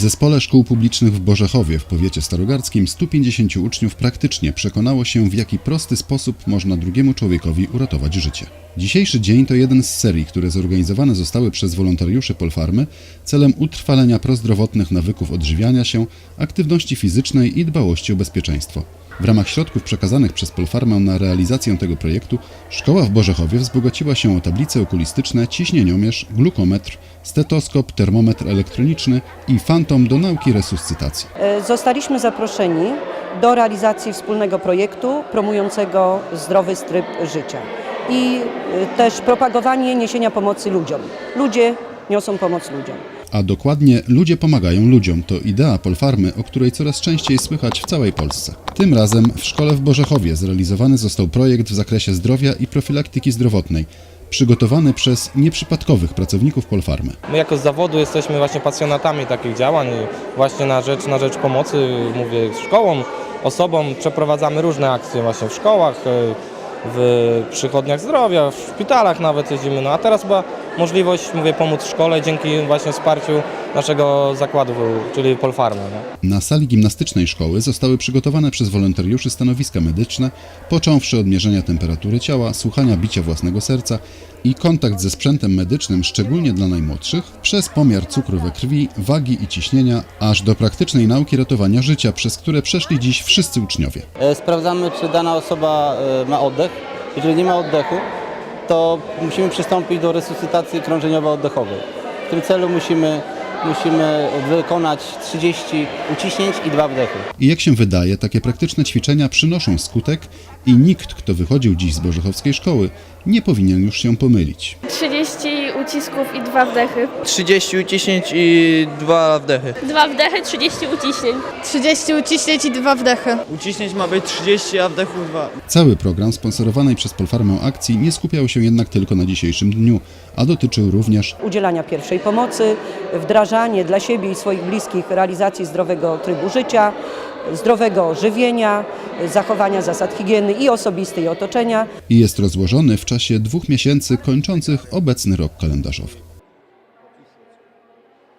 zespole szkół publicznych w Borzechowie w powiecie starogardzkim 150 uczniów praktycznie przekonało się, w jaki prosty sposób można drugiemu człowiekowi uratować życie. Dzisiejszy dzień to jeden z serii, które zorganizowane zostały przez wolontariuszy Polfarmy celem utrwalenia prozdrowotnych nawyków odżywiania się, aktywności fizycznej i dbałości o bezpieczeństwo. W ramach środków przekazanych przez Polfarmę na realizację tego projektu szkoła w Borzechowie wzbogaciła się o tablice okulistyczne, ciśnieniomierz, glukometr, stetoskop, termometr elektroniczny i fantom do nauki resuscytacji. E, Zostaliśmy zaproszeni do realizacji wspólnego projektu promującego zdrowy tryb życia i e, też propagowanie niesienia pomocy ludziom. Ludzie niosą pomoc ludziom. A dokładnie ludzie pomagają ludziom to idea Polfarmy, o której coraz częściej słychać w całej Polsce. Tym razem w szkole w Borzechowie zrealizowany został projekt w zakresie zdrowia i profilaktyki zdrowotnej, przygotowany przez nieprzypadkowych pracowników Polfarmy. My jako z zawodu jesteśmy właśnie pasjonatami takich działań właśnie na rzecz, na rzecz pomocy, mówię, szkołom, osobom przeprowadzamy różne akcje właśnie w szkołach, e, w przychodniach zdrowia, w szpitalach nawet jeździmy. No a teraz była możliwość, mówię, pomóc szkole dzięki właśnie wsparciu naszego zakładu, czyli Polfarmy. Nie? Na sali gimnastycznej szkoły zostały przygotowane przez wolontariuszy stanowiska medyczne, począwszy od mierzenia temperatury ciała, słuchania bicia własnego serca i kontakt ze sprzętem medycznym, szczególnie dla najmłodszych, przez pomiar cukru we krwi, wagi i ciśnienia, aż do praktycznej nauki ratowania życia, przez które przeszli dziś wszyscy uczniowie. E, Sprawdzamy, czy dana osoba e, ma oddech. Jeżeli nie ma oddechu, to musimy przystąpić do resuscytacji krążeniowo-oddechowej. W tym celu musimy, musimy wykonać 30 uciśnięć i dwa wdechy. I jak się wydaje, takie praktyczne ćwiczenia przynoszą skutek i nikt, kto wychodził dziś z Bożechowskiej szkoły, nie powinien już się pomylić. 30 ucisków i dwa wdechy. 30 uciśnięć i dwa wdechy. Dwa wdechy, 30 uciśnień. 30 uciśnięć i dwa wdechy. Uciśnięć ma być 30, a wdechów 2. Cały program sponsorowanej przez Polfarmę akcji nie skupiał się jednak tylko na dzisiejszym dniu, a dotyczył również Udzielania pierwszej pomocy, wdrażanie dla siebie i swoich bliskich realizacji zdrowego trybu życia, zdrowego żywienia, zachowania zasad higieny i osobistej otoczenia. i jest rozłożony w czasie dwóch miesięcy kończących obecny rok kalendarzowy.